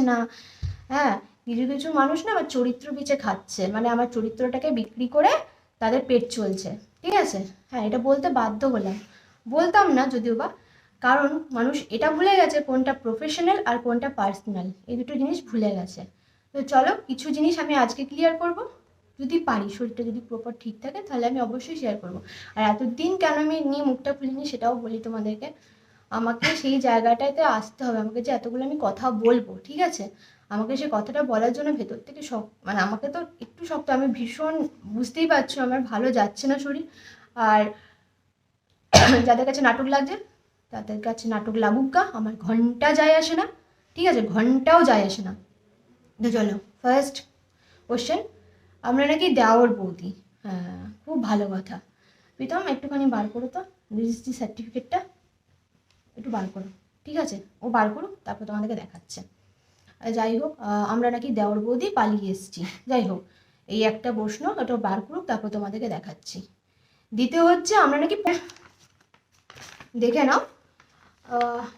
না। হ্যাঁ কিছু কিছু মানুষ না আমার চরিত্র পিছে খাচ্ছে। মানে আমার চরিত্রটাকে বিক্রি করে তাদের পেট চলছে। ঠিক আছে? হ্যাঁ এটা বলতে বাধ্য হলাম। বলতাম না যদিও বা। কারণ মানুষ এটা ভুলে গেছে কোনটা প্রফেশনাল আর কোনটা পার্সোনাল এই দুটো জিনিস ভুলে গেছে। তো চলো, কিছু জিনিস আমি আজকে ক্লিয়ার করব। যদি পারি, শরীরটা যদি প্রপার ঠিক থাকে, তাহলে আমি অবশ্যই শেয়ার করব। আর এতদিন কেন আমি নিয়ে মুখটা খুলিনি সেটাও বলি তোমাদেরকে। আমাকে সেই জায়গাটাতে আসতে হবে। আমাকে যে এতগুলো আমি কথা বলব, ঠিক আছে? আমাকে সে কথাটা বলার জন্য ভেতর থেকে শখ মানে আমাকে তো একটু শক্ত, আমি ভীষণ বুঝতেই পারছ, আমার ভালো যাচ্ছে না শরীর। আর যাদের কাছে নাটক লাগছে, তাদের কাছে নাটক লাগুক গা, আমার ঘণ্টা যায় আসে না, ঠিক আছে? ঘন্টাও যায় আসে না। চলো ফার্স্ট কোশ্চেন আমরা নাকি দেওয়ার বৌদি? হ্যাঁ খুব ভালো কথা। প্রীতম, একটুখানি বার করো তো রেজিস্ট্রি সার্টিফিকেটটা একটু বার করো, ঠিক আছে? ও বার করুক, তারপর তোমাদেরকে দেখাচ্ছে। যাই হোক আমরা নাকি দেওর বৌদি পালিয়ে এসেছি। যাই হোক, এই একটা প্রশ্ন, ওটা বার করুক, তারপর তোমাদেরকে দেখাচ্ছি। দ্বিতীয় হচ্ছে, আমরা নাকি দেখে নাও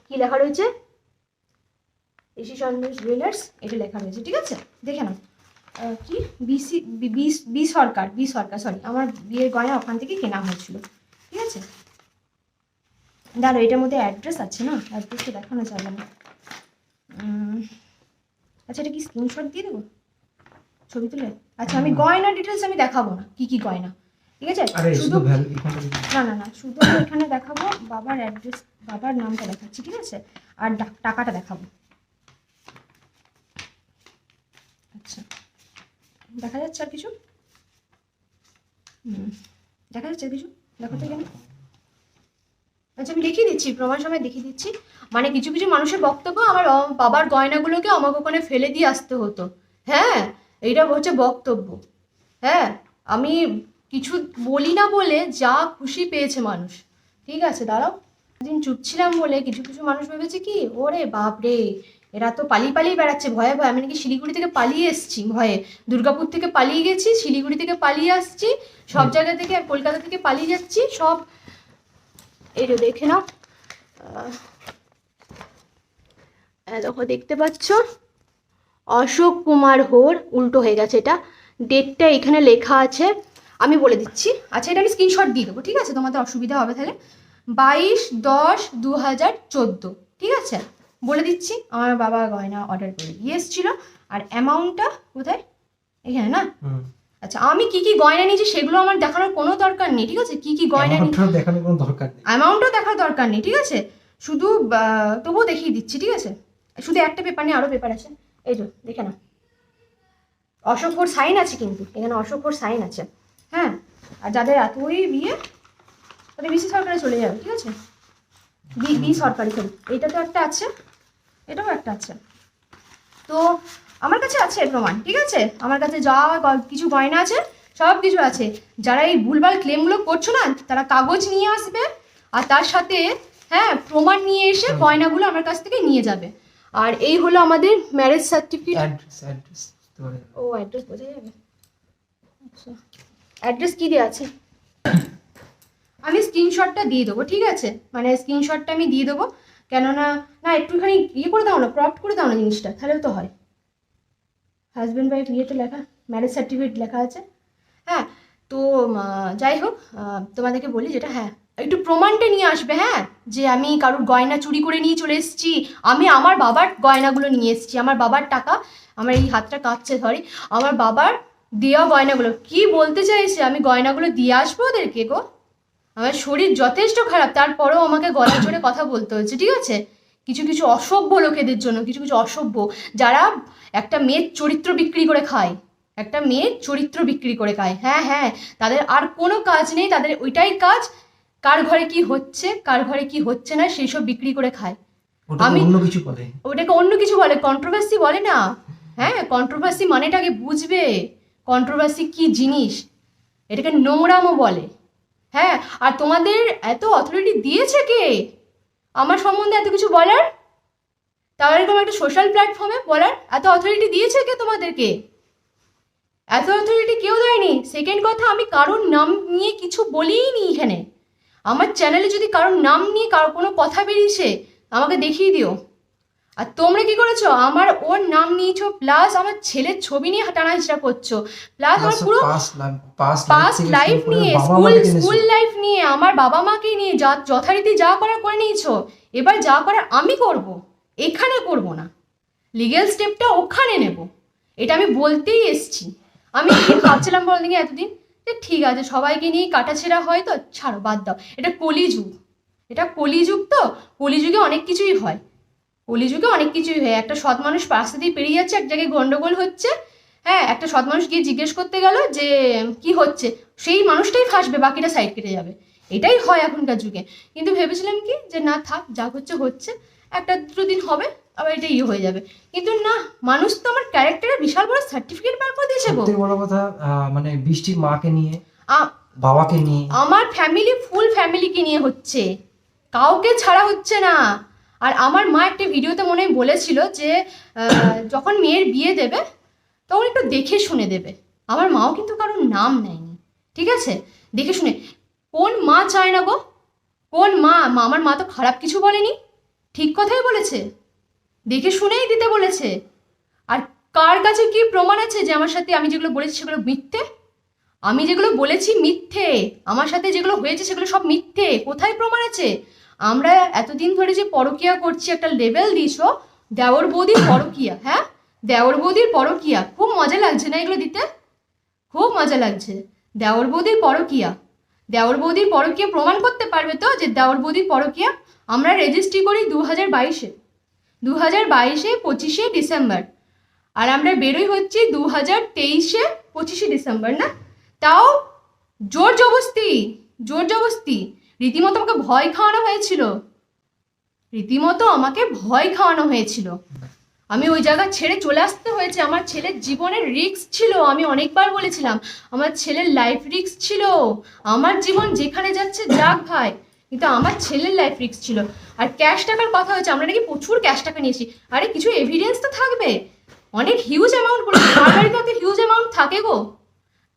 কি লেখা রয়েছে? ঋষি সন্দেশ জুয়েলার্স এটা লেখা রয়েছে, ঠিক আছে? দেখে নাও। কি? BC, B Sarkar B Sarkar, sorry, আমার বিয়ের গয়না ওখান থেকে কেনা হয়েছিল, ঠিক আছে? দাঁড়ো এটার মধ্যে অ্যাড্রেস আছে না? অ্যাড্রেসটা দেখানো যাবে না। আচ্ছা এটা কি স্ক্রিনশট দিয়ে দেবো? ছবি তুলে? আচ্ছা আমি গয়না ডিটেলস আমি দেখাবো না। কি কি গয়না? ঠিক আছে? শুধু না না না শুধু আমি এখানে দেখাবো বাবার অ্যাড্রেস বাবার নামটা দেখাচ্ছি ঠিক আছে? আর টাকাটা দেখাবো। আচ্ছা দেখা যাচ্ছে আর কিছু? হুম দেখা যাচ্ছে আর কিছু? দেখো তো এখানে আচ্ছা আমি দেখিয়ে দিচ্ছি প্রমাণ সময় দেখিয়ে দিচ্ছি। মানে কিছু কিছু মানুষের বক্তব্য আমার বাবার গয়নাগুলোকে আমাকে ওখানে ফেলে দিয়ে আসতে হতো। হ্যাঁ এইটা হচ্ছে বক্তব্য। হ্যাঁ আমি কিছু বলি না বলে যা খুশি পেয়েছে মানুষ। ঠিক আছে দাঁড়াও। দিন চুপ ছিলাম বলে কিছু কিছু মানুষ ভেবেছে কি ওরে বাপরে এরা তো পালিয়ে পালিয়ে বেড়াচ্ছে ভয়ে ভয়ে। আমি নাকি শিলিগুড়ি থেকে পালিয়ে এসেছি ভয়ে। দুর্গাপুর থেকে পালিয়ে গেছি শিলিগুড়ি থেকে পালিয়ে আসছি সব জায়গা থেকে কলকাতা থেকে পালিয়ে যাচ্ছি সব এই যে দেখে নাও। দেখো, দেখতে পাচ্ছ? অশোক কুমার হোর উল্টো হয়ে গেছে এটা। ডেটটা এখানে লেখা আছে, আমি বলে দিচ্ছি। আচ্ছা এটা আমি স্ক্রিনশট দিয়ে দেবো, ঠিক আছে? তোমাদের অসুবিধা হবে তাহলে। বাইশ দশ দু হাজার চোদ্দ, ঠিক আছে? বলে দিচ্ছি, আমার বাবা গয়না অর্ডার করে দিয়ে এসেছিল। আর অ্যামাউন্টটা কোথায়? এখানে না? আচ্ছা আমি কি কি গয়না নিয়েছি সেগুলো আমার দেখানোর কোনো দরকার নেই ঠিক আছে? কি কি গয়না দেখানোর কোনো দরকার নেই। অ্যামাউন্টও দেখার দরকার নেই ঠিক আছে? শুধু তবুও দেখিয়ে দিচ্ছি ঠিক আছে? শুধু একটা পেপার নেই আরও পেপার আছে। এই তো দেখে না অশোক ঘোর সাইন আছে কিন্তু এখানে অশোক ঘোর সাইন আছে। হ্যাঁ? আর যাদের এতই বিয়ে তাদের বিসি সরকারে চলে যাবে ঠিক আছে? বি বি সরকারি সরি এইটা তো একটা আছে এটাও একটা আছে। তো আমার কাছে আছে প্রমাণ ঠিক আছে? আমার কাছে যা কিছু গয়না আছে সব কিছু আছে। যারা এই ভুলভাল ক্লেমগুলো করছ না তারা কাগজ নিয়ে আসবে আর তার সাথে হ্যাঁ প্রমাণ নিয়ে এসে গয়নাগুলো আমার কাছ থেকে নিয়ে যাবে। আর এই হলো আমাদের ম্যারেজ সার্টিফিকেট ও অ্যাড্রেস বোঝা যাবে? আচ্ছা। অ্যাড্রেস কি দেওয়া আছে? আমি স্ক্রিনশটটা দিয়ে দেবো ঠিক আছে? মানে স্ক্রিনশটটা আমি দিয়ে দেবো। কেননা না একটুখানি ইয়ে করে দাও না ক্রপ করে দাও না জিনিসটা তাহলেও তো হয়। হাজব্যান্ড ওয়াইফ ইয়েতে লেখা ম্যারেজ সার্টিফিকেট লেখা আছে। হ্যাঁ তো যাই হোক তোমাদেরকে বলি যেটা হ্যাঁ একটু প্রমাণটা নিয়ে আসবে হ্যাঁ যে আমি কারোর গয়না চুরি করে নিয়ে চলে এসেছি, আমি আমার বাবার গয়নাগুলো নিয়ে এসেছি, আমার বাবার টাকা, আমার এই হাতটা কাঁপছে সরি আমার বাবার দেওয়া গয়নাগুলো, কি বলতে চাইছে? আমি গয়নাগুলো দিয়ে আসব ওদেরকে গো? আমার শরীর যথেষ্ট খারাপ, তারপরেও আমাকে গলা জোরে কথা বলতে হচ্ছে ঠিক আছে? কিছু কিছু অসভ্য লোকেদের জন্য কিছু কিছু অসভ্য যারা একটা মেয়ের চরিত্র বিক্রি করে খায় একটা মেয়ের চরিত্র বিক্রি করে খায়। হ্যাঁ হ্যাঁ তাদের আর কোনো কাজ নেই তাদের ওইটাই কাজ কার ঘরে কি হচ্ছে কার ঘরে কি হচ্ছে না সেই সব বিক্রি করে খায়। আমি- অন্য কিছু বলে। ওটাকে অন্য কিছু বলে কন্ট্রোভার্সি বলে না। হ্যাঁ কন্ট্রোভার্সি মানেটাকে বুঝবে। কন্ট্রোভার্সি কি জিনিস? এটাকে নোংরামও বলে। হ্যাঁ আর তোমাদের এত অথরিটি দিয়েছে কে? আমার সম্বন্ধে এত কিছু বলার? তাহলে এরকম একটা সোশ্যাল প্ল্যাটফর্মে বলার এত অথরিটি দিয়েছে কে তোমাদেরকে? এত অথরিটি কেউ দেয়নি। সেকেন্ড কথা, আমি কারোর নাম নিয়ে কিছু বলিই নি এখানে। আমার চ্যানেলে যদি কারোর নাম নিয়ে কারও কোনো কথা বেরিয়েছে, আমাকে দেখিয়ে দিও। আর তোমরা কি করেছ? আমার ওর নাম নিয়েছো প্লাস আমার ছেলের ছবি নিয়ে টানাহিচড়া করছ। প্লাস আমার পুরো পাস্ট লাইফ নিয়ে স্কুল স্কুল লাইফ নিয়ে আমার বাবা মাকে নিয়ে যা যথারীতি যা করার করে নিয়েছো এবার যা করার আমি করব এখানে করব না। লিগেল স্টেপটা ওখানে নেব। এটা আমি বলতেই এসছি। আমি ভাবছিলাম বল দেখি এতদিন? যে ঠিক আছে সবাইকে নিয়ে কাটাছেড়া হয় তো ছাড়ো বাদ দাও। এটা কলিযুগ। এটা কলিযুগ তো? কলিযুগে অনেক কিছুই হয়। কলিযুগে অনেক কিছুই হয় একটা সৎ মানুষ রাস্তা দিয়ে পেরিয়ে যাচ্ছে এক জায়গায় গন্ডগোল হচ্ছে হ্যাঁ একটা সৎ মানুষ গিয়ে জিজ্ঞেস করতে গেল যে কি হচ্ছে? সেই মানুষটাই ফাঁসবে বাকিটা সাইড কেটে যাবে। এটাই হয় এখনকার যুগে। কিন্তু ভেবেছিলাম কি? যে না থাক যা হচ্ছে হচ্ছে। একটা দুটো দিন হবে আবার এটা ইয়ে হয়ে যাবে। কিন্তু না মানুষ তো আমার ক্যারেক্টারে বিশাল বড় সার্টিফিকেট বার করে দিয়েছে বড় কথা মানে বৃষ্টির মাকে নিয়ে বাবাকে নিয়ে। আমার ফ্যামিলি ফুল ফ্যামিলিকে নিয়ে হচ্ছে। কাউকে ছাড়া হচ্ছে না। আর আমার মা একটা ভিডিওতে মনে বলেছিল যে যখন মেয়ের বিয়ে দেবে, তখন একটু দেখে শুনে দেবে। আমার মাও কিন্তু কারোর নাম নেয়নি, ঠিক আছে? দেখে শুনে। কোন মা চায় না গো? কোন মা, আমার মা তো খারাপ কিছু বলেনি, ঠিক কথাই বলেছে। দেখে শুনেই দিতে বলেছে। আর কার কাছে কি প্রমাণ আছে যে আমার সাথে আমি যেগুলো বলেছি সেগুলো মিথ্যে? আমি যেগুলো বলেছি মিথ্যে। আমার সাথে যেগুলো হয়েছে সেগুলো সব মিথ্যে। কোথায় প্রমাণ আছে? আমরা এতদিন ধরে যে পরকিয়া করছি, একটা লেভেল দিয়েছ, দেওর বৌদির পরকিয়া হ্যাঁ? দেওর বৌদির পরকিয়া, খুব মজা লাগছে না এগুলো দিতে? খুব মজা লাগছে। দেওর বৌদির পরকিয়া। দেওর বৌদির পরকিয়া প্রমাণ করতে পারবে তো যে দেওর বৌদির পরকিয়া আমরা রেজিস্ট্রি করি দু হাজার বাইশে। দু হাজার বাইশে পঁচিশে ডিসেম্বর। আর আমরা বেরোই হচ্ছি দু হাজার তেইশে পঁচিশে ডিসেম্বর, না? তাও জোর জবস্তি জোর জবস্তি রীতিমতো আমাকে ভয় খাওয়ানো হয়েছিল। রীতিমতো আমাকে ভয় খাওয়ানো হয়েছিল। আমি ওই জায়গা ছেড়ে চলে আসতে হয়েছে। আমার ছেলের জীবনের রিস্ক ছিল, আমি অনেকবার বলেছিলাম। আমার ছেলের লাইফ রিস্ক ছিল। আমার জীবন যেখানে যাচ্ছে, যাক ভাই। কিন্তু আমার ছেলের লাইফ রিস্ক ছিল। আর ক্যাশ টাকার কথা হয়েছে, আমরা নাকি প্রচুর ক্যাশ টাকা নিয়েছি। আরে, কিছু এভিডেন্স তো থাকবে। অনেক হিউজ অ্যামাউন্ট বলেছে। কার বাড়িতে এত হিউজ অ্যামাউন্ট থাকে গো?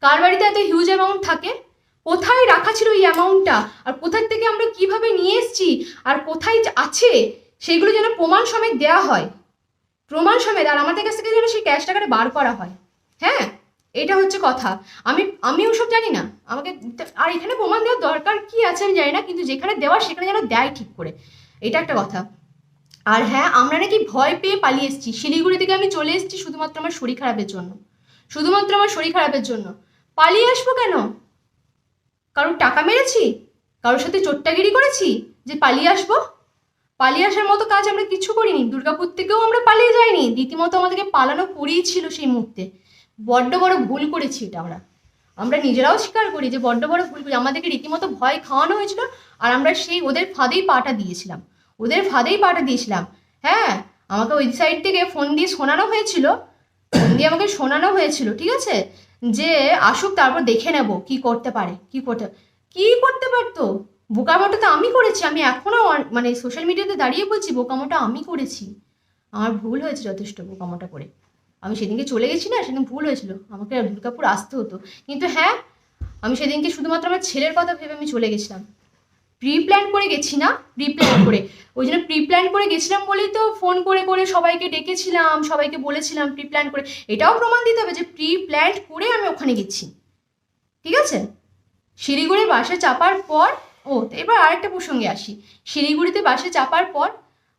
কার বাড়িতে এত হিউজ অ্যামাউন্ট থাকে? কোথায় রাখা ছিল এই অ্যামাউন্টটা আর কোথার থেকে আমরা কীভাবে নিয়ে এসেছি? আর কোথায় আছে? সেগুলো যেন প্রমাণ সমেত দেওয়া হয়। প্রমাণ সমেত, আর আমাদের কাছ থেকে যেন সেই ক্যাশ টাকাটা বার করা হয়। হ্যাঁ? এটা হচ্ছে কথা। আমি আমি ওসব জানি না। আমাকে, আর এখানে প্রমাণ দেওয়ার দরকার কি আছে আমি জানি না, কিন্তু যেখানে দেওয়ার সেখানে যেন দেয় ঠিক করে। এটা একটা কথা। আর হ্যাঁ আমরা নাকি ভয় পেয়ে পালিয়ে এসেছি। শিলিগুড়ি থেকে আমি চলে এসেছি শুধুমাত্র আমার শরীর খারাপের জন্য। শুধুমাত্র আমার শরীর খারাপের জন্য। পালিয়ে আসব কেন? কারোর টাকা মেরেছি? কারোর সাথে চোট্টাগিরি করেছি? যে পালিয়ে আসব? পালিয়ে আসার মতো কাজ আমরা কিছু করিনি। দুর্গাপুর থেকেও আমরা পালিয়ে যাইনি। রীতিমতো আমাদেরকে পালানো করেই ছিল সেই মুহূর্তে। বড্ড বড় ভুল করেছি এটা আমরা আমরা নিজেরাও স্বীকার করি যে বড্ড বড় ভুল করি। আমাদেরকে রীতিমতো ভয় খাওয়ানো হয়েছিল আর আমরা সেই ওদের ফাঁদেই পাটা দিয়েছিলাম। ওদের ফাঁদেই পাটা দিয়েছিলাম। হ্যাঁ আমাকে ওই সাইড থেকে ফোন দিয়ে শোনানো হয়েছিল। ফোন দিয়ে আমাকে শোনানো হয়েছিল, ঠিক আছে? যে আসুক, তারপর দেখে নেব কি করতে পারে, কি করতে কি করতে পারতো? বোকামোটা তো আমি করেছি, আমি এখনও মানে সোশ্যাল মিডিয়াতে দাঁড়িয়ে বলছি, বোকামোটা আমি করেছি। আমার ভুল হয়েছে যথেষ্ট বোকামোটা করে। আমি সেদিনকে চলে গেছি না, সেদিন ভুল হয়েছিল। আমাকে দুর্গাপুর আসতে হতো। কিন্তু হ্যাঁ আমি সেদিনকে শুধুমাত্র আমার ছেলের কথা ভেবে আমি চলে গেছিলাম। প্রি প্ল্যান করে গেছি না প্রি প্ল্যান করে। ওই জন্য প্রি প্ল্যান করে গেছিলাম বলেই তো ফোন করে করে সবাইকে ডেকেছিলাম, সবাইকে বলেছিলাম প্রি প্ল্যান করে। এটাও প্রমাণ দিতে হবে যে প্রি প্ল্যান করে আমি ওখানে গেছি। ঠিক আছে? শিলিগুড়ি বাসে চাপার পর, ও, এবার আরেকটা প্রসঙ্গে আসি। শিলিগুড়িতে বাসে চাপার পর,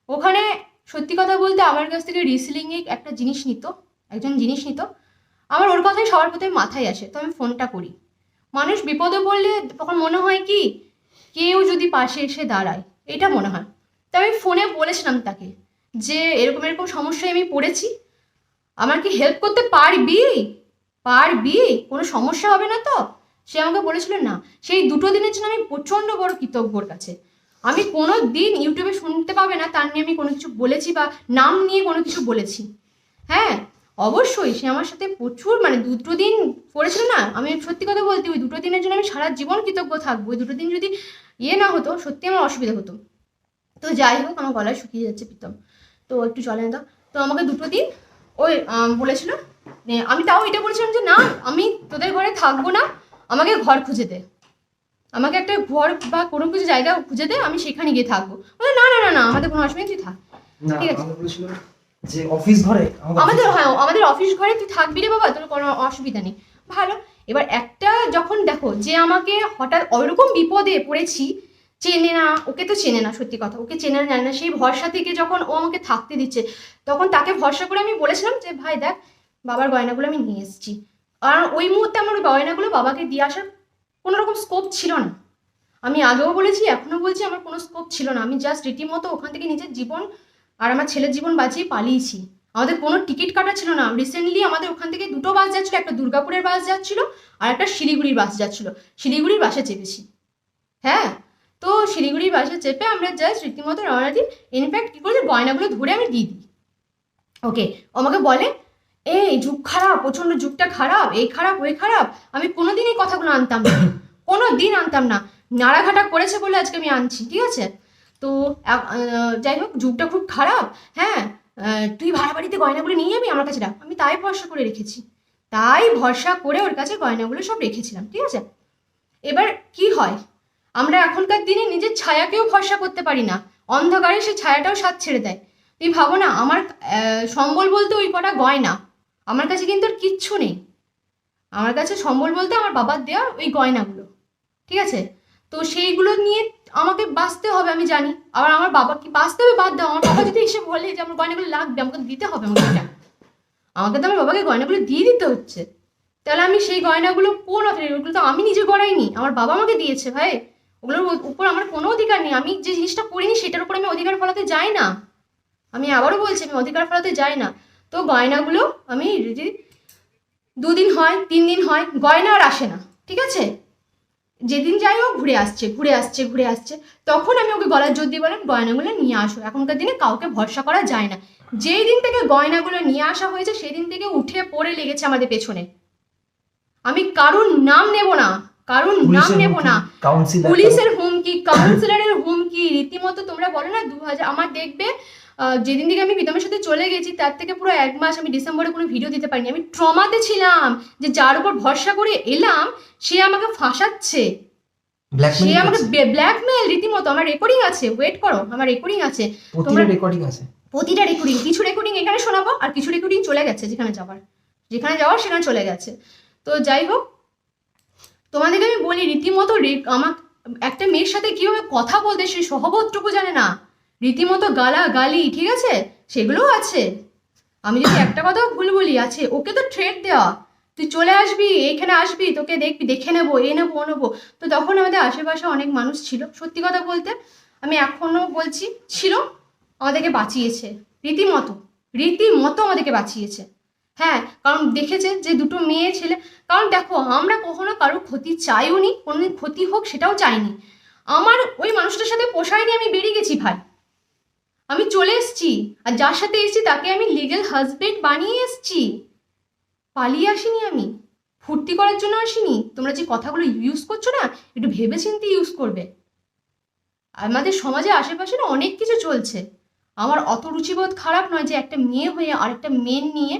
ওখানে সত্যি কথা বলতে আমার কাছ থেকে রিসিলিংয়ে একটা জিনিস নিত, একজন জিনিস নিত। আমার ওর কথাই সবার প্রথমে মাথায় আসে, তো আমি ফোনটা করি। মানুষ বিপদে পড়লে তখন মনে হয় কি কেউ যদি পাশে এসে দাঁড়ায়, এটা মনে হয়। তো আমি ফোনে বলেছিলাম তাকে যে, এরকম এরকম সমস্যায় আমি পড়েছি, আমার কি হেল্প করতে পারবি? পারবি? কোনো সমস্যা হবে না তো? সে আমাকে বলেছিল, না, সেই দুটো দিনের জন্য আমি প্রচণ্ড বড় কৃতজ্ঞর কাছে। আমি কোনো দিন ইউটিউবে শুনতে পাবে না, তার নিয়ে আমি কোনো কিছু বলেছি বা নাম নিয়ে কোনো কিছু বলেছি। হ্যাঁ অবশ্যই সে আমার সাথে প্রচুর মানে দুটো দিন পড়েছিল না আমি সত্যি কথা বলতে ওই দুটো দিনের জন্য আমি সারা জীবন কৃতজ্ঞ থাকব। ওই দুটো দিন যদি ইয়ে না হতো সত্যি আমার অসুবিধা হতো। তো যাই হোক আমার গলায় শুকিয়ে যাচ্ছে প্রীতম। তো একটু চলে দাও। তো আমাকে দুটো দিন ওই বলেছিল আমি তাও এটা বলেছিলাম যে না আমি তোদের ঘরে থাকব না আমাকে ঘর খুঁজে দে। আমাকে একটা ঘর বা কোনো কিছু জায়গা খুঁজে দে আমি সেখানে গিয়ে থাকব। বলে না না না না আমাদের কোনো অসুবিধা তুই থাক। ঠিক আছে। যে অফিস ঘরে আমাদের হ্যাঁ আমাদের অফিস ঘরে তুই থাকবি রে বাবা তোর কোনো অসুবিধা নেই। ভালো এবার একটা যখন দেখো যে আমাকে হঠাৎ ওইরকম বিপদে পড়েছি চেনে না ওকে তো চেনে না সত্যি কথা ওকে চেনে না জানে না সেই ভরসা থেকে যখন ও আমাকে থাকতে দিচ্ছে তখন তাকে ভরসা করে আমি বলেছিলাম যে ভাই দেখ বাবার গয়নাগুলো আমি নিয়ে এসেছি। কারণ ওই মুহূর্তে আমার ওই গয়নাগুলো বাবাকে দিয়ে আসার কোনো রকম স্কোপ ছিল না। আমি আগেও বলেছি এখনও বলছি আমার কোনো স্কোপ ছিল না। আমি জাস্ট রীতিমতো ওখান থেকে নিজের জীবন আর আমার ছেলের জীবন বাঁচিয়ে পালিয়েছি। আমাদের কোনো টিকিট কাটা ছিল না। রিসেন্টলি আমাদের ওখান থেকে দুটো বাস যাচ্ছিল, একটা দুর্গাপুরের বাস যাচ্ছিল আর একটা শিলিগুড়ির বাস যাচ্ছিল। শিলিগুড়ির বাসে চেপেছি। হ্যাঁ তো শিলিগুড়ির বাসে চেপে আমরা জাস্ট রীতিমতো রওনা দিই। ইনফ্যাক্ট কী করেছি গয়নাগুলো ধরে আমি দিয়ে দিই। ওকে আমাকে বলে, এই যুগ খারাপ, প্রচণ্ড যুগটা খারাপ, এই খারাপ, ওই খারাপ। আমি কোনোদিন এই কথাগুলো আনতাম না। কোনো দিন আনতাম না। নাড়াঘাটা করেছে বলে আজকে আমি আনছি, ঠিক আছে? তো যাই হোক, যুগটা খুব খারাপ। হ্যাঁ তুই ভাড়া বাড়িতে গয়নাগুলো নিয়ে যাবি আমার কাছে রাখ। আমি তাই ভরসা করে রেখেছি। তাই ভরসা করে ওর কাছে গয়নাগুলো সব রেখেছিলাম, ঠিক আছে? এবার কি হয়? আমরা এখনকার দিনে নিজের ছায়াকেও ভরসা করতে পারি না। অন্ধকারে সে ছায়াটাও সাথ ছেড়ে দেয়। তুই ভাবো না, আমার সম্বল বলতে ওই কটা গয়না। আমার কাছে কিন্তু আর কিচ্ছু নেই। আমার কাছে সম্বল বলতে আমার বাবার দেওয়া ওই গয়নাগুলো, ঠিক আছে? তো সেইগুলো নিয়ে আমাকে বাঁচতে হবে, আমি জানি। আবার আমার বাবা কি বাঁচতে হবে, বাদ দাও। আমার বাবা যদি এসে বলে যে আমার গয়নাগুলো লাগবে, আমাকে দিতে হবে আমাকে আমাকে তো আমার বাবাকে গয়নাগুলো দিয়ে দিতে হচ্ছে। তাহলে আমি সেই গয়নাগুলো কোন অথরিটি ওগুলো তো আমি নিজে গড়াইনি। আমার বাবা আমাকে দিয়েছে ভাই। ওগুলোর উপর আমার কোনো অধিকার নেই। আমি যে জিনিসটা করিনি, সেটার উপর আমি অধিকার ফলাতে যাই না। আমি আবারও বলছি, আমি অধিকার ফলাতে যাই না। তো গয়নাগুলো আমি দুদিন হয়, তিন দিন হয়, গয়না আর আসে না। ঠিক আছে? যেদিন যাই ও ঘুরে আসছে ঘুরে আসছে ঘুরে আসছে। তখন আমি ওকে গলার জোর দিয়ে বললাম গয়নাগুলো নিয়ে আসো। এখনকার দিনে কাউকে ভরসা করা যায় না। যেই দিন থেকে গয়নাগুলো নিয়ে আসা হয়েছে সেই দিন থেকে উঠে পড়ে লেগেছে আমাদের পেছনে। আমি কারুর নাম নেব না কারুর নাম নেব না। পুলিশের হুমকি কাউন্সিলরের হুমকি রীতিমতো তোমরা বলো না দু হাজার আমার দেখবে যেদিন থেকে আমি প্রীতমের সাথে চলে গেছি তার থেকে পুরো এক মাস আমি ডিসেম্বরে কোনো ভিডিও দিতে পারিনি। আমি ট্রমাতে ছিলাম যে যার উপর ভরসা করে এলাম সে আমাকে ফাঁসাচ্ছে। সে আমাকে ব্ল্যাকমেল রীতিমতো। আমার রেকর্ডিং আছে ওয়েট করো আমার রেকর্ডিং আছে। তোমরা- রেকর্ডিং আছে। প্রতিটা রেকর্ডিং কিছু রেকর্ডিং এখানে শোনাবো আর কিছু রেকর্ডিং চলে গেছে যেখানে যাওয়ার। যেখানে যাওয়ার সেখানে চলে গেছে। তো যাই হোক তোমাদেরকে আমি বলি রীতিমতো আমার একটা মেয়ের সাথে কীভাবে কথা বলতে সে সহবতটুকু জানে না। রীতিমতো গালা গালি ঠিক আছে? সেগুলোও আছে। আমি যদি একটা কথাও ভুল বলি, আছে, ওকে তো ট্রেড দেওয়া। তুই চলে আসবি, এইখানে আসবি, তোকে দেখবি, দেখে নেব, এ নেব, ও নেব। তো তখন আমাদের আশেপাশে অনেক মানুষ ছিল। সত্যি কথা বলতে, আমি এখনও বলছি, ছিল, আমাদেরকে বাঁচিয়েছে। রীতিমতো রীতিমতো আমাদেরকে বাঁচিয়েছে। হ্যাঁ কারণ দেখেছে যে দুটো মেয়ে, ছেলে, কারণ দেখো, আমরা কখনো কারোর ক্ষতি চাইও নি কোনোদিন ক্ষতি হোক সেটাও চাইনি। আমার ওই মানুষটার সাথে পোষায়নি, আমি বেরিয়ে গেছি, ভাই। আমি চলে এসেছি। আর যার সাথে এসেছি তাকে আমি লিগেল হাজবেন্ড বানিয়ে এসেছি। পালিয়ে আসিনি আমি। ফুর্তি করার জন্য আসিনি। তোমরা যে কথাগুলো ইউজ করছ না, একটু ভেবে ভেবেচিন্তে ইউজ করবে। আমাদের সমাজে আশেপাশে না অনেক কিছু চলছে। আমার অত রুচিবোধ খারাপ নয় যে একটা মেয়ে হয়ে আরেকটা মেন নিয়ে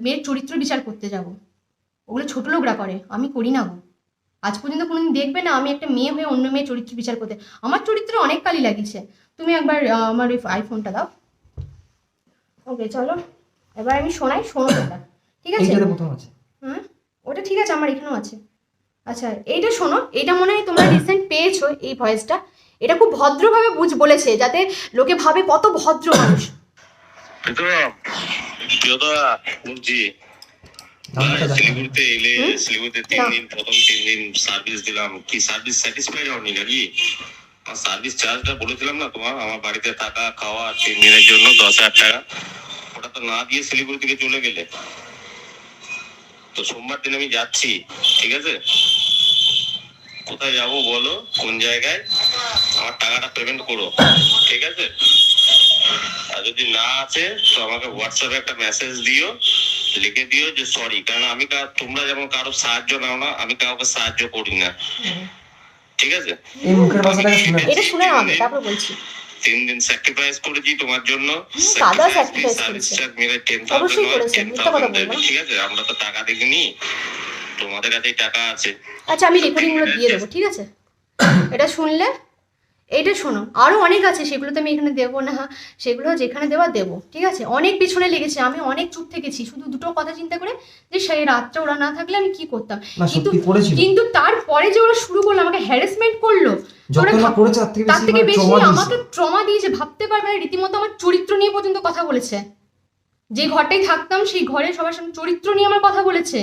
মেয়ের চরিত্র বিচার করতে যাব। ওগুলো ছোট লোকরা করে, আমি করি না গো। আজ পর্যন্ত কোনোদিন দেখবে না আমি একটা মেয়ে হয়ে অন্য মেয়ে চরিত্র বিচার করতে। আমার চরিত্রে অনেক কালি লাগিয়েছে তুমি একবার আমার ওই আইফোনটা দাও। ওকে চলো। এবার আমি শোনাই শোনো তোমরা। ঠিক আছে? হুম? ওটা ঠিক আছে আমার এখানেও আছে। আচ্ছা এইটা শোনো এটা মনে হয় তোমরা রিসেন্ট পেয়েছ এই ভয়েসটা এটা খুব ভদ্রভাবে বুঝ বলেছে যাতে লোকে ভাবে কত ভদ্র মানুষ। শিলিগুড়িতে এলে? শিলিগুড়িতে তিন দিন প্রথম তিন দিন সার্ভিস দিলাম। কি সার্ভিস স্যাটিসফাইড হওনি নাকি? সার্ভিস চার্জটা বলেছিলাম না তোমার? আমার বাড়িতে থাকা, খাওয়া, তিন দিনের জন্য দশ হাজার টাকা। ওটা তো না দিয়ে শিলিগুড়ি থেকে চলে গেলে। তো সোমবার দিন আমি যাচ্ছি, ঠিক আছে? কোথায় যাব বলো? কোন জায়গায়? আমার টাকাটা পেমেন্ট করো, ঠিক আছে? আর যদি না আছে, তো আমাকে হোয়াটসঅ্যাপে একটা মেসেজ দিও, লিখে দিও যে সরি কারণ আমি তোমরা যেমন কারও সাহায্য নাও না, আমি কাউকে সাহায্য করি না। ঠিক আছে? এই মুখের ভাষাটাকে শুনে এটা শুনে তারপর বলছি। তিন দিন স্যাক্রিফাইস করেছি তোমার জন্য। দাদা স্যাক্রিফাইস করেছে। চার্জ মেরে টেন অবশ্যই করেছে, মিথ্যা কথা বলব ঠিক আছে? আমরা তো টাকা দেখিনি। তোমাদের কাছেই টাকা আছে। আচ্ছা আমি রেকর্ডিংগুলো দিয়ে দেবো ঠিক আছে? এটা শুনলে এটা শোনো আরও অনেক আছে সেগুলো তো আমি এখানে দেবো না সেগুলো যেখানে দেওয়া দেবো ঠিক আছে? অনেক পিছনে লেগেছে আমি অনেক চুপ থেকেছি শুধু দুটো কথা চিন্তা করে যে সেই রাতটা ওরা না থাকলে আমি কি করতাম? কিন্তু কিন্তু তারপরে যে ওরা শুরু করল আমাকে হ্যারাসমেন্ট করল তার থেকে বেশি। আমাকে ট্রমা দিয়েছে ভাবতে পারবে না রীতিমতো আমার চরিত্র নিয়ে পর্যন্ত কথা বলেছে। যে ঘরটায় থাকতাম সেই ঘরে সবার সামনে চরিত্র নিয়ে আমার কথা বলেছে।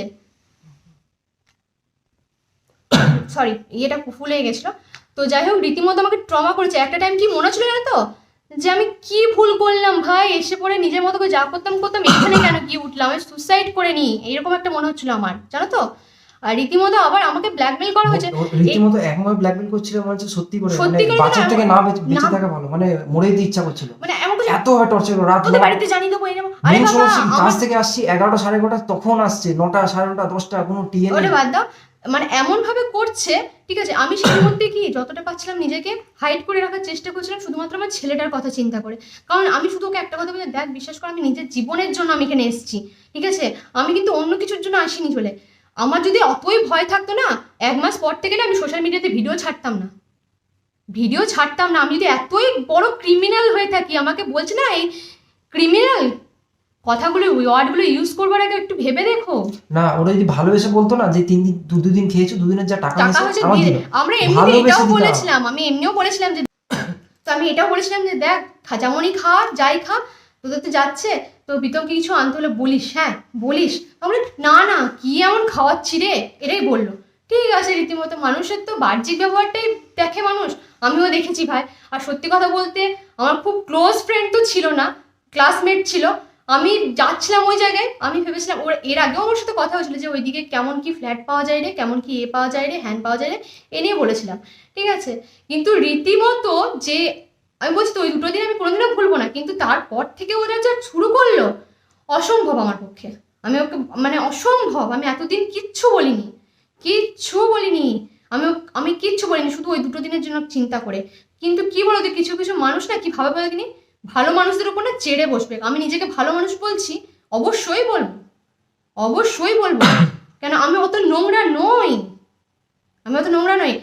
সরি ইয়েটা ফুলে গেছিল। তো যাই হোক রীতিমতো আমাকে ট্রমা করেছে। একটা টাইম কি মনে ছিল জানো তো? যে আমি কি ভুল করলাম ভাই? এসে পড়ে নিজের মতো করে যা করতাম করতাম এখানে কেন গিয়ে উঠলাম? আমি সুসাইড করে নি এরকম একটা মনে হচ্ছিল আমার জানো তো? আর রীতিমতো আবার আমাকে ব্ল্যাকমেল করা হয়েছে। রীতিমতো একবার ব্ল্যাকমেল করছিল মনে সত্যি করে সত্যি মানে করে বাঁচার থেকে না বেঁচে থাকা ভালো মানে মরে দিতে ইচ্ছা করছিল। মানে এমন কিছু এত ভাবে টর্চার রাত তোদের বাড়িতে জানিয়ে দেবো নেব আরে বাবা কাজ থেকে আসছি এগারোটা সাড়ে এগারোটা তখন আসছে নটা সাড়ে নটা দশটা কোনো টিএ ওটা নেই। বাদ দাও। মানে এমন ভাবে করছে, ঠিক আছে, আমি সেই মুহূর্তে কি যতটা পাচ্ছিলাম নিজেকে হাইড করে রাখার চেষ্টা করছিলাম, শুধুমাত্র আমার ছেলেটার কথা চিন্তা করে। কারণ আমি শুধু ওকে একটা কথা বলে দেখ, বিশ্বাস করে, আমি নিজের জীবনের জন্য আমি এখানে এসেছি, ঠিক আছে? আমি কিন্তু অন্য কিছুর জন্য আসিনি চলে। আমার যদি অতই ভয় থাকতো না, এক মাস পর থেকে না আমি সোশ্যাল মিডিয়াতে ভিডিও ছাড়তাম না। ভিডিও ছাড়তাম না, আমি যদি এতই বড় ক্রিমিনাল হয়ে থাকি, আমাকে বলছে না এই ক্রিমিনাল কথাগুলো ওয়ার্ডগুলো ইউজ করবার আগে একটু ভেবে দেখো। না ওরা যদি ভালোবেসে বলতো না যে তিন দিন দু দুদিন খেয়েছো দুদিনের যা টাকা হয়েছে আমার ভালোবেসে এটাও বলেছিলাম আমি এমনিও বলেছিলাম যে তো আমি এটাও বলেছিলাম যে দেখ খা- যেমনই খা যাই খা তোদের তো যাচ্ছে তো বিতমকে কিছু আনতে হলে বলিস হ্যাঁ বলিস। আমরা না না কি এমন খাওয়াচ্ছি রে? এটাই বলল। ঠিক আছে রীতিমতো মানুষের তো বাহ্যিক ব্যবহারটাই দেখে মানুষ। আমিও দেখেছি ভাই। আর সত্যি কথা বলতে আমার খুব ক্লোজ ফ্রেন্ড তো ছিল না ক্লাসমেট ছিল আমি যাচ্ছিলাম ওই জায়গায়, আমি ভেবেছিলাম ওর, এর আগেও আমার সাথে কথা হয়েছিল যে ওইদিকে কেমন কি ফ্ল্যাট পাওয়া যায় রে, কেমন কি এ পাওয়া যায় রে হ্যান্ড পাওয়া যায় রে, এ নিয়ে বলেছিলাম, ঠিক আছে? কিন্তু রীতিমতো যে, আমি বলছি তো ওই দুটো দিন আমি কোনোদিনও ভুলবো না, কিন্তু তারপর থেকে ওরা যা শুরু করল, অসম্ভব আমার পক্ষে। আমি ওকে মানে অসম্ভব, আমি এতদিন কিচ্ছু বলিনি কিচ্ছু বলিনি, আমি আমি কিচ্ছু বলিনি, শুধু ওই দুটো দিনের জন্য চিন্তা করে। কিন্তু কি বলো তো কিছু কিছু মানুষ না কি ভাবে বলে কিনি ভালো মানুষদের উপর না চেড়ে বসবে। আমি নিজেকে ভালো মানুষ বলছি অবশ্যই বলব। অবশ্যই বলব। কেন? আমি অত নোংরা নই। আমি অত নোংরা নই।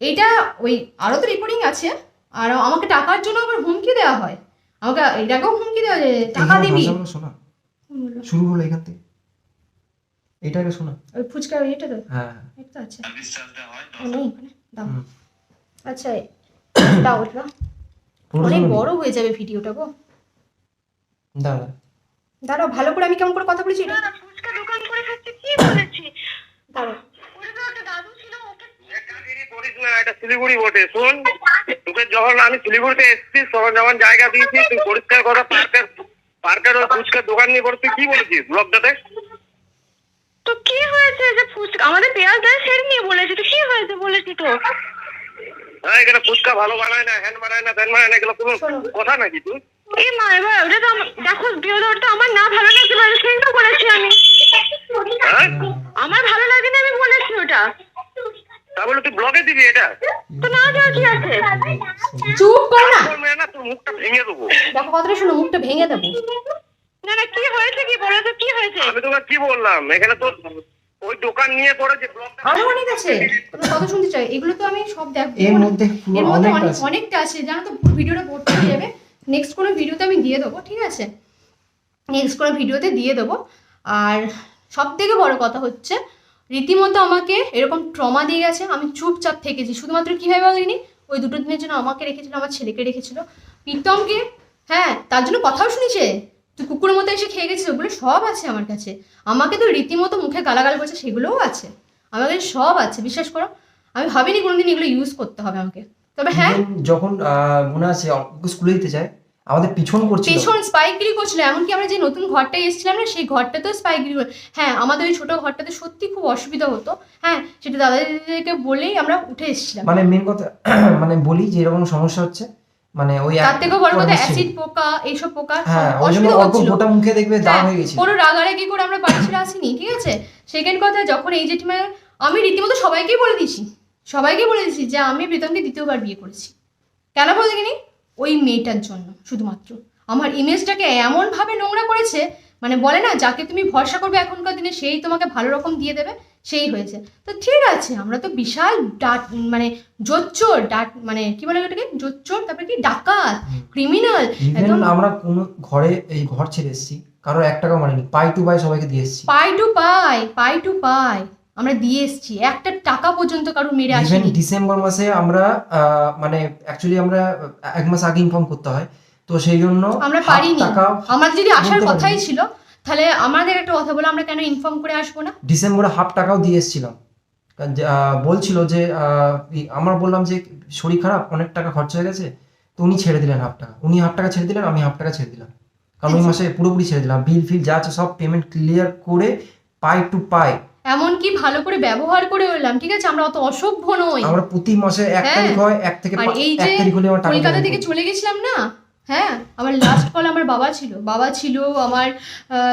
এইটা ওই আরও তো রেকর্ডিং আছে আর আমাকে টাকার জন্য আবার হুমকি দেওয়া হয়। আমাকে এটাকেও হুমকি দেওয়া যায় টাকা দিবি। শোনা। শুরু হলো এখান থেকে। এটাকে শোনা। ওই ফুচকা এটা তো? হ্যাঁ। একটা আছে। হয় দাও। আচ্ছা দাও অনেক বড় হয়ে যাবে ভিডিওটা গো। দাঁড়া। দাঁড়াও ভালো করে আমি কেমন করে কথা বলেছি? এটা ফুচকা দোকান করে খাচ্ছে কি বলেছি? দাঁড়াও। ওরে তো একটা দাদু ছিল ওকে চাকরি করিস না এটা শিলিগুড়ি বটে শোন। তোকে যখন আমি শিলিগুড়িতে এসেছি তখন যখন জায়গা দিয়েছি তুই পরিষ্কার করা পার্কের পার্কের ওই ফুচকার দোকান নিয়ে তুই কি বলেছিস ব্লগটাতে? তো কি হয়েছে যে ফুচকা আমাদের পেঁয়াজ দেয় সেটা নিয়ে বলেছি তো কি হয়েছে বলেছি তো? হ্যাঁ এখানে ফুচকা ভালো বানায় না হ্যান বানায় না ত্যান বানায় না এগুলো কোনো কথা নাকি তুই? এই মা এবার ওটা তো দেখো বিয়েদরটা আমার না ভালো লাগতে পারে সেই তো বলেছি আমি। হ্যাঁ? আমার ভালো লাগেনি আমি বলেছি ওটা। তা বলে তুই ব্লগে দিবি এটা? তো না যা কি আছে? চুপ কর না। বলবে না তোর মুখটা ভেঙে দেবো। দেখো কথাটা শোনো মুখটা ভেঙে দেবো। না না কি হয়েছে কি? বলে তো কি হয়েছে? আমি তোকে কি বললাম? এখানে তো ওই দোকান নিয়ে পড়ে যে আরও অনেক আছে। তোমরা কথা শুনতে চাই? এগুলো তো আমি সব দেখব। এর মধ্যে এর মধ্যে অনেকটা অনেক আছে। অনেকটা আছে। জানো তো ভিডিওটা হয়ে যাবে। নেক্সট কোনো ভিডিওতে আমি দিয়ে দেবো ঠিক আছে? নেক্সট কোনো ভিডিওতে দিয়ে দেবো। আর সব থেকে বড় কথা হচ্ছে রীতিমতো আমাকে এরকম ট্রমা দিয়ে গেছে। আমি চুপচাপ থেকেছি। শুধুমাত্র কীভাবে বলিনি ওই দুটো দিনের জন্য আমাকে রেখেছিল আমার ছেলেকে রেখেছিল। প্রীতমকে হ্যাঁ তার জন্য কথাও শুনিছে। তুই কুকুরের মতো এসে খেয়ে গেছিস? ওগুলো সব আছে আমার কাছে। আমাকে তো রীতিমতো মুখে গালাগাল করছে সেগুলোও আছে। আমার কাছে সব আছে বিশ্বাস করো। আমি ভাবিনি কোনোদিন এগুলো ইউজ করতে হবে আমাকে। তবে হ্যাঁ। যখন মনে আছে স্কুলে দিতে যায় আমাদের পিছন করছিল। পেছন স্পাইকিরি করছিল এমনকি আমরা যে নতুন ঘরটায় এসেছিলাম না সেই ঘরটাতেও স্পাইকিরি হ্যাঁ আমাদের ওই ছোট ঘরটাতে সত্যি খুব অসুবিধা হতো। হ্যাঁ সেটা দাদা দিদিকে বলেই আমরা উঠে এসেছিলাম। মানে মেন কথা মানে বলি যে এরকম সমস্যা হচ্ছে মানে ওই তার থেকেও বড় কথা অ্যাসিড পোকা এইসব পোকা হ্যাঁ অসুবিধা হচ্ছিল। গোটা মুখে দেখবে দাম হ্যাঁ, হয়ে গেছিল। কোনো রাগারাগি করে আমরা বাড়ি ছেড়ে আসিনি ঠিক আছে? সেকেন্ড কথা যখন এই জেঠিমা আমি রীতিমতো সবাইকেই বলে দিছি সবাইকে বলে দিছি যে আমি প্রীতমকে দ্বিতীয়বার বিয়ে করেছি। কেন বলে দেখিনি? ওই মেয়েটার জন্য শুধুমাত্র। আমার ইমেজটাকে এমনভাবে নোংরা করেছে মানে বলে না যাকে তুমি ভরসা করবে এখনকার দিনে সেই তোমাকে ভালো রকম দিয়ে দেবে। সেই হয়েছে। তো ঠিক আছে আমরা তো বিশাল ডাট মানে জোচ্চোর ডাট মানে কি বলে ওটাকে? জোচ্চোর তারপরে কি? ডাকাত ক্রিমিনাল একদম আমরা কোনো ঘরে এই ঘর ছেড়ে এসেছি কারও এক টাকা মানেনি পাই টু পাই সবাইকে দিয়ে এসেছি। পাই টু পাই পাই টু পাই আমরা দিয়ে এসেছি। একটা টাকা পর্যন্ত কারও মেরে আসেনি। ডিসেম্বর মাসে আমরা মানে অ্যাকচুয়ালি আমরা এক মাস আগে ইনফর্ম করতে হয় তো সেই জন্য আমরা পারিনি। টাকা আমাদের যদি আসার কথাই ছিল তাহলে আমাদের একটা কথা বলে আমরা কেন ইনফর্ম করে আসব না? ডিসেম্বরে হাফ টাকাও দিয়ে এসেছিলাম। যে, বলছিল যে আমরা বললাম যে শরীর খারাপ অনেক টাকা খরচ হয়ে গেছে তো উনি ছেড়ে দিলেন হাফ টাকা। উনি হাফ টাকা ছেড়ে দিলেন আমি হাফ টাকা ছেড়ে দিলাম। কারণ ওই মাসে পুরোপুরি ছেড়ে দিলাম। বিল ফিল যা আছে সব পেমেন্ট ক্লিয়ার করে পাই টু পাই। এমনকি ভালো করে ব্যবহার করে এলাম ঠিক আছে? আমরা অত অসভ্য নই। আমরা প্রতি মাসে এক হ্যাঁ। তারিখ হয় এক থেকে এই এক যে তারিখ হলে আমার টাকা কলকাতা থেকে চলে গেছিলাম না হ্যাঁ আমার লাস্ট কল আমার বাবা ছিল। বাবা ছিল আমার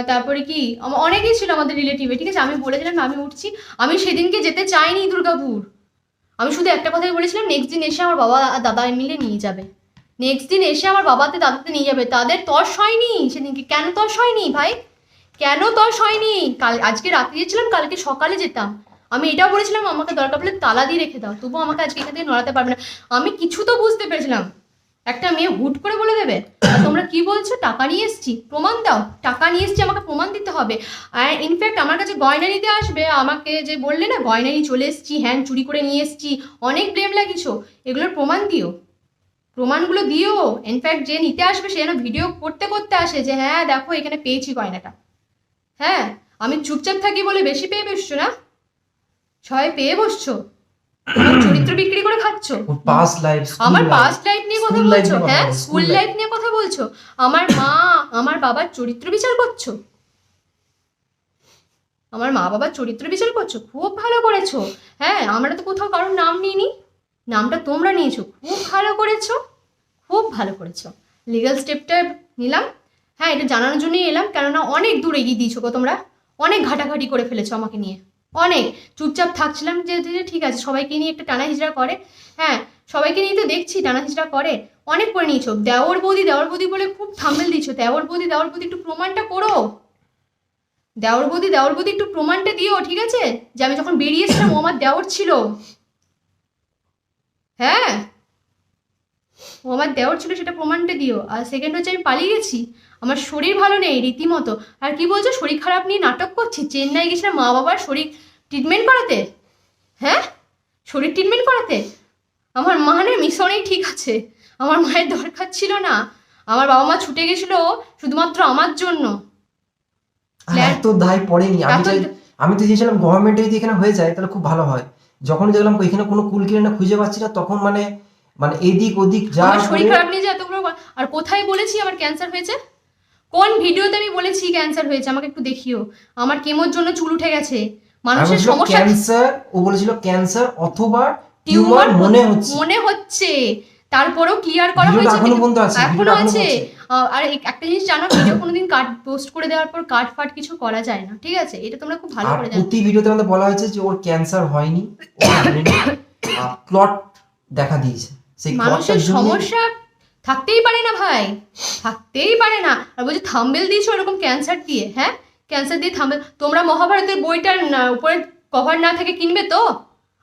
তারপরে কি? আমার অনেকেই ছিল আমাদের রিলেটিভে ঠিক আছে? আমি বলেছিলাম আমি উঠছি। আমি সেদিনকে যেতে চাইনি দুর্গাপুর। আমি শুধু একটা কথাই বলেছিলাম নেক্সট দিন এসে আমার বাবা আর দাদা মিলে নিয়ে যাবে। নেক্সট দিন এসে আমার বাবাতে দাদাতে নিয়ে যাবে। তাদের তর্স হয়নি সেদিনকে। কেন তর্স হয়নি ভাই? কেন তর্স হয়নি? কাল, আজকে রাতে গেছিলাম কালকে সকালে যেতাম। আমি এটাও বলেছিলাম, আমাকে দরকার পড়লে তালা দিয়ে রেখে দাও। তবুও আমাকে আজকে এখান থেকে নড়াতে পারবে না। আমি কিছু তো বুঝতে পেরেছিলাম। একটা মেয়ে হুট করে বলে দেবে তোমরা কি বলছো? টাকা নিয়ে এসছি। প্রমাণ দাও। টাকা নিয়ে এসছি, আমাকে প্রমাণ দিতে হবে। আর ইনফ্যাক্ট আমার কাছে গয়না নিতে আসবে। আমাকে যে বললে না, গয়না নিয়ে চলে এসছি হ্যাঁ চুরি করে নিয়ে এসছি, অনেক ব্লেম লাগিয়েছো। এগুলোর প্রমাণ দিও। প্রমাণগুলো দিও। ইনফ্যাক্ট যে নিতে আসবে, সে যেন ভিডিও করতে করতে আসে যে হ্যাঁ দেখো, এখানে পেয়েছি গয়নাটা। হ্যাঁ আমি চুপচাপ থাকি বলে বেশি পেয়ে বসছো না? ছয় পেয়ে বসছো? চরিত্র বিক্রি করে খাচ্ছো? লাইফ আমার পাস্ট লাইফ নিয়ে কথা বলছো? হ্যাঁ স্কুল লাইফ নিয়ে কথা বলছো? আমার মা আমার বাবার চরিত্র বিচার করছ? আমার মা বাবার চরিত্র বিচার করছ? খুব ভালো করেছ। হ্যাঁ আমরা তো কোথাও কারোর নাম নিইনি। নামটা তোমরা নিয়েছো। খুব ভালো করেছ। খুব ভালো করেছ। লিগ্যাল স্টেপটা নিলাম। হ্যাঁ এটা জানানোর জন্যই এলাম। কেননা অনেক দূর এগিয়ে দিয়েছ গো তোমরা। অনেক ঘাটাঘাটি করে ফেলেছো আমাকে নিয়ে। অনেক। চুপচাপ থাকছিলাম যে ঠিক আছে, সবাইকে নিয়ে একটা টানা হিজড়া করে। হ্যাঁ সবাইকে নিয়ে তো দেখছি টানা হিজড়া করে। অনেক করে নিয়েছো। দেওর বৌদি দেওর বৌদি বলে খুব থাম্বেল দিচ্ছ দেওর বৌদি দেওর বৌদি, একটু প্রমাণটা করো। দেওর বৌদি দেওর বৌদি, একটু প্রমাণটা দিও, ঠিক আছে? যে আমি যখন বেরিয়েছিলাম আমার দেওর ছিল। হ্যাঁ? ও আমার দেওর ছিল, সেটা প্রমাণটা দিও। আর সেকেন্ড হচ্ছে আমি পালিয়ে গেছি। আমার শরীর ভালো নেই রীতিমতো। আর কি বলছো শরীর খারাপ নিয়ে নাটক করছি? চেন্নাই গেছিলাম মা বাবার শরীর ট্রিটমেন্ট করাতে। হ্যাঁ? শরীর ট্রিটমেন্ট করাতে? আমার মানের মিশনেই ঠিক আছে। আমার মায়ের দরকার ছিল না। আমার বাবা মা ছুটে গেছিল শুধুমাত্র আমার জন্য। এত দায় পড়েনি। আমি আমি তো চেয়েছিলাম গভর্নমেন্টে যদি এখানে হয়ে যায় তাহলে খুব ভালো হয়। যখন দেখলাম এখানে কোনো কুল কিনে খুঁজে পাচ্ছি না তখন মানে মানে এদিক ওদিক যা শরীর খারাপ নিয়ে যে এতগুলো আর কোথায় বলেছি আমার ক্যান্সার হয়েছে? কোন ভিডিওতে আমি বলেছি ক্যান্সার হয়েছে? আমাকে একটু দেখিও। আমার কেমোর জন্য চুল উঠে গেছে। মানুষের সমস্যা ক্যান্সার ও বলেছিল ক্যান্সার অথবা টিউমার মনে হচ্ছে। মনে হচ্ছে। তারপরেও ক্লিয়ার করা হয়েছে এখনও আছে আর একটা জিনিস জানো ভিডিও কোনোদিন কাট পোস্ট করে দেওয়ার পর কাট ফাট কিছু করা যায় না ঠিক আছে? এটা তোমরা খুব ভালো করে জানো। প্রতি ভিডিওতে আমাদের বলা হয়েছে যে ওর ক্যান্সার হয়নি ক্লট দেখা দিয়েছে। সেই মানুষের সমস্যা থাকতেই পারে না ভাই থাকতেই পারে না। আর বলছি থাম্বেল দিয়েছ এরকম ক্যান্সার দিয়ে হ্যাঁ? ক্যান্সার দিয়ে থাম্বেল তোমরা মহাভারতের বইটার উপরে কভার না থেকে কিনবে তো?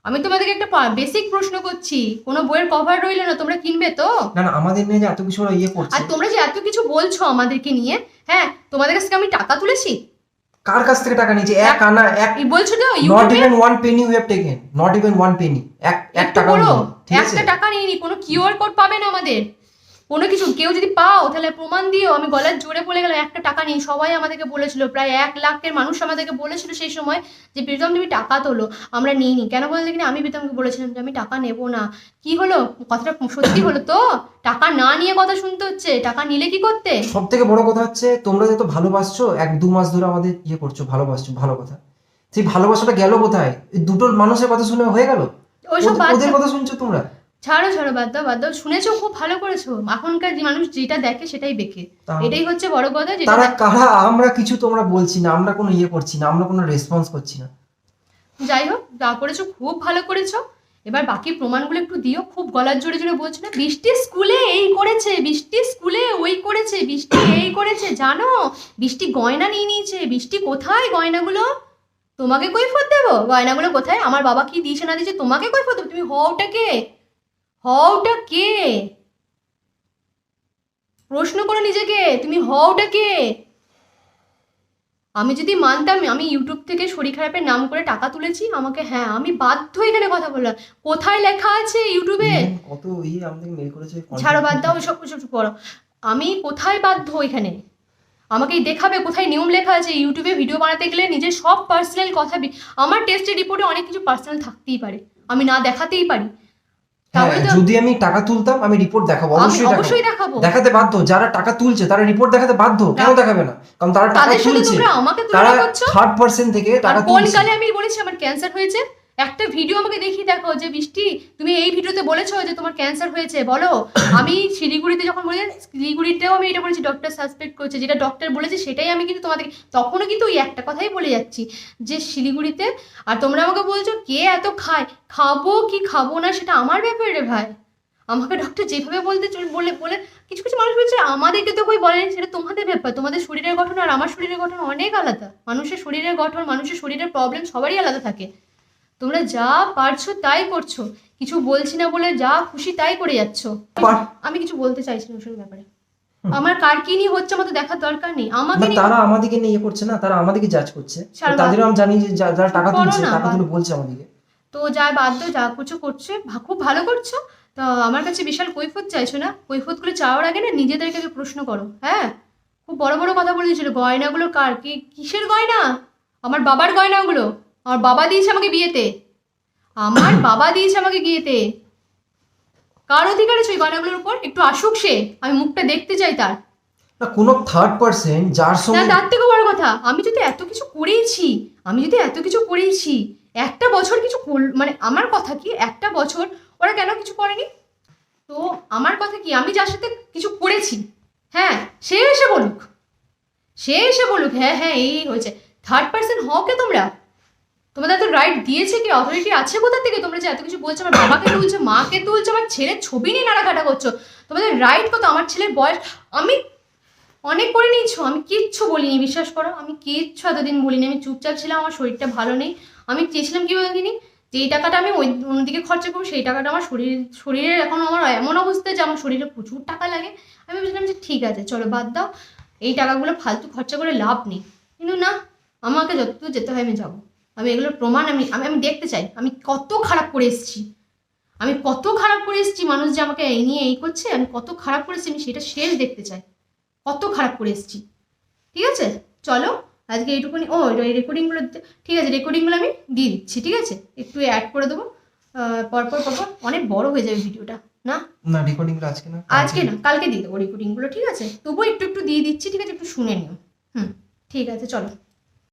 আমি তোমাদেরকে একটা বেসিক প্রশ্ন করছি কোনো বইয়ের কভার রইল না তোমরা কিনবে তো? না না আমাদের নিয়ে যে এত কিছু ওরা ইয়ে করছে। আর তোমরা যে এত কিছু বলছো আমাদেরকে নিয়ে হ্যাঁ তোমাদের কাছ থেকে আমি টাকা তুলেছি? কার কাছ থেকে টাকা নিয়েছে? এক আনা এক বলছো তো not even one penny we have taken not even one penny এক এক টাকা একটা টাকা নিয়ে নি কোনো কিউআর কোড পাবে না আমাদের? কোনো কিছু কেউ যদি পাও তাহলে প্রমাণ দিও। আমি গলার জোরে বলে গেলাম একটা টাকা নিই। সবাই আমাদেরকে বলেছিল প্রায় এক লাখের মানুষ আমাদেরকে বলেছিল সেই সময় যে প্রীতম তুমি টাকা তোলো। আমরা নিইনি। কেন বলতে কিনা? আমি প্রীতমকে বলেছিলাম যে আমি টাকা নেব না। কি হলো? কথাটা সত্যি হলো তো? টাকা না নিয়ে কথা শুনতে হচ্ছে? টাকা নিলে কি করতে? সব থেকে বড় কথা হচ্ছে তোমরা যত ভালোবাসছো এক দু মাস ধরে আমাদের ইয়ে করছ ভালোবাসছো ভালো কথা। সেই ভালোবাসাটা গেল কোথায়? এই দুটো মানুষের কথা শুনে হয়ে গেল? ওইসব ওদের- কথা শুনছো তোমরা? ছাড়ো ছাড়ো বাদ দাও বাদ দাও। শুনেছো খুব ভালো করেছ। এখনকার যে মানুষ যেটা দেখে সেটাই দেখে। এটাই হচ্ছে বড় কথা যেটা তারা কারা? আমরা কিছু তোমরা বলছি না আমরা কোনো ইয়ে করছি না আমরা কোনো রেসপন্স করছি না। যাই হোক যা করেছ খুব ভালো করেছ। এবার বাকি প্রমাণগুলো একটু দিও। খুব গলার জোরে জোরে বলছো না। বৃষ্টি স্কুলে এই করেছে বৃষ্টি স্কুলে ওই করেছে বৃষ্টি এই করেছে জানো? বৃষ্টি গয়না নিয়ে নিয়েছে। বৃষ্টি কোথায় গয়নাগুলো? তোমাকে কৈফত দেবো? গয়নাগুলো কোথায়? আমার বাবা কি দিয়েছে না দিয়েছে তোমাকে কৈফত দেবো? তুমি হওটা কে? হওটা কে? প্রশ্ন করো নিজেকে তুমি হওটা কে? আমি যদি মানতাম আমি ইউটিউব থেকে শরীর খারাপের নাম করে টাকা তুলেছি আমাকে হ্যাঁ আমি বাধ্য এখানে কথা বললাম। কোথায় লেখা আছে ইউটিউবে কত ইয়ে আমাদের মেল করেছে ছাড়ো বাদ দাও সব কিছু পড়ো। আমি কোথায় বাধ্য এখানে? আমাকে দেখাবে কোথায় নিয়ম লেখা আছে ইউটিউবে ভিডিও বানাতে গেলে নিজের সব পার্সোনাল কথা আমার টেস্টের রিপোর্টে অনেক কিছু পার্সোনাল থাকতেই পারে। আমি না দেখাতেই পারি। যদি আমি টাকা তুলতাম আমি রিপোর্ট দেখাবো অবশ্যই দেখাবো। দেখাতে বাধ্য যারা টাকা তুলছে তারা রিপোর্ট দেখাতে বাধ্য কেন দেখাবে না? কারণ তারা টাকা তুলছে। তারা থার্ড পার্সেন্ট থেকে টাকা কোন তুলছে। কালে আমি বলেছি আমার ক্যান্সার হয়েছে? একটা ভিডিও আমাকে দেখি দেখো যে বৃষ্টি তুমি এই ভিডিওতে বলেছ যে তোমার ক্যান্সার হয়েছে, বলো। আমি শিলিগুড়িতে যখন বলে, শিলিগুড়িতেও আমি এটা বলেছি ডক্টর সাসপেক্ট করছে। যেটা ডক্টর বলেছে, সেটাই আমি কিন্তু তোমাদের, তখনও কিন্তু ওই একটা কথাই বলে যাচ্ছি যে, শিলিগুড়িতে, আর তোমরা আমাকে বলছো কে এত খায়? খাব কি খাব না, সেটা আমার ব্যাপার রে ভাই। আমাকে ডক্টর যেভাবে বলতে বলে বলে, কিছু কিছু মানুষ বলছে, আমাদেরকে তো কই বলেনি, সেটা তোমাদের ব্যাপার। তোমাদের শরীরের গঠন আর আমার শরীরের গঠন অনেক আলাদা। মানুষের শরীরের গঠন, মানুষের শরীরের প্রবলেম সবারই আলাদা থাকে। তোমরা যা পারছ তাই করছ। কিছু বলছি না বলে যা খুশি তাই করে যাচ্ছ। আমি কিছু বলতে চাইছি না ওসব ব্যাপারে। আমার কার কি নিয়ে হচ্ছে আমার তো দেখার দরকার নেই। আমাকে তারা আমাদেরকে নিয়ে ইয়ে করছে না তারা আমাদেরকে জাজ করছে। তাদেরও আমি জানি যে যারা টাকা তুলছে টাকা বাদ- তুলে বলছে আমাদেরকে। তো যা বাধ্য যা করছ করছে খুব ভালো করছ। তো আমার কাছে বিশাল কৈফত চাইছো না? কৈফতগুলো চাওয়ার আগে না নিজেদেরকে আগে প্রশ্ন করো হ্যাঁ? খুব বড় বড় কথা বলে দিয়েছিল গয়নাগুলো কার? কি কিসের গয়না? আমার বাবার গয়নাগুলো। আমার বাবা দিয়েছে আমাকে বিয়েতে। আমার বাবা দিয়েছে আমাকে বিয়েতে। কার অধিকার আছে ওই গয়নাগুলোর উপর? একটু আসুক সে আমি মুখটা দেখতে চাই তার। না কোনো থার্ড পার্সন যার না সঙ্গে তার থেকে বড় কথা আমি যদি এত কিছু করেইছি আমি যদি এত কিছু করেইছি একটা বছর কিছু মানে আমার কথা কি একটা বছর ওরা কেন কিছু করেনি? তো আমার কথা কি আমি যার সাথে কিছু করেছি হ্যাঁ সে এসে বলুক। সে এসে বলুক হ্যাঁ হ্যাঁ এই হয়েছে। থার্ড পার্সন হও কে তোমরা? তোমাদের তো রাইট দিয়েছে কি? অথরিটি আছে কোথা থেকে? তোমরা যে এত কিছু বলছো, আমার বাবাকে তুলছো, মাকে তুলছো, আমার ছেলের ছবি নিয়ে নাড়াঘাটা করছ। তোমাদের রাইট কত? আমার ছেলের বয়স, আমি অনেক করে নিয়েছো। আমি কিচ্ছু বলিনি, বিশ্বাস করো। আমি কিচ্ছু এতদিন বলিনি। আমি চুপচাপ ছিলাম, আমার শরীরটা ভালো নেই। আমি চেয়েছিলাম কি বলিনি যে এই টাকাটা আমি ওই অন্যদিকে খরচা করব, সেই টাকাটা আমার শরীর শরীরের এখন আমার এমন অবস্থা যে আমার শরীরে প্রচুর টাকা লাগে। আমি ভেবেছিলাম যে ঠিক আছে, চলো বাদ দাও। এই টাকাগুলো ফালতু খরচা করে লাভ নেই। কিন্তু না, আমাকে যতদূর যেতে হয় আমি যাব। আমি এগুলোর প্রমাণ আমি আমি আমি দেখতে চাই। আমি কত খারাপ করে এসেছি। আমি কত খারাপ করে এসেছি মানুষ যে আমাকে এই নিয়ে এই করছে আমি কত খারাপ করেছি আমি সেটা শেষ দেখতে চাই। কত খারাপ করে এসেছি। ঠিক আছে? চলো আজকে এইটুকুনি ও এই রেকর্ডিংগুলো ঠিক আছে রেকর্ডিংগুলো আমি দিয়ে দিচ্ছি ঠিক আছে? একটু অ্যাড করে দেবো। পরপর পরপর অনেক বড় হয়ে যাবে ভিডিওটা না? না রেকর্ডিংটা আজকে না আজকে না কালকে দিয়ে দেবো রেকর্ডিংগুলো ঠিক আছে? তবুও একটু একটু দিয়ে দিচ্ছি ঠিক আছে? একটু শুনে নিও। হুম ঠিক আছে চলো।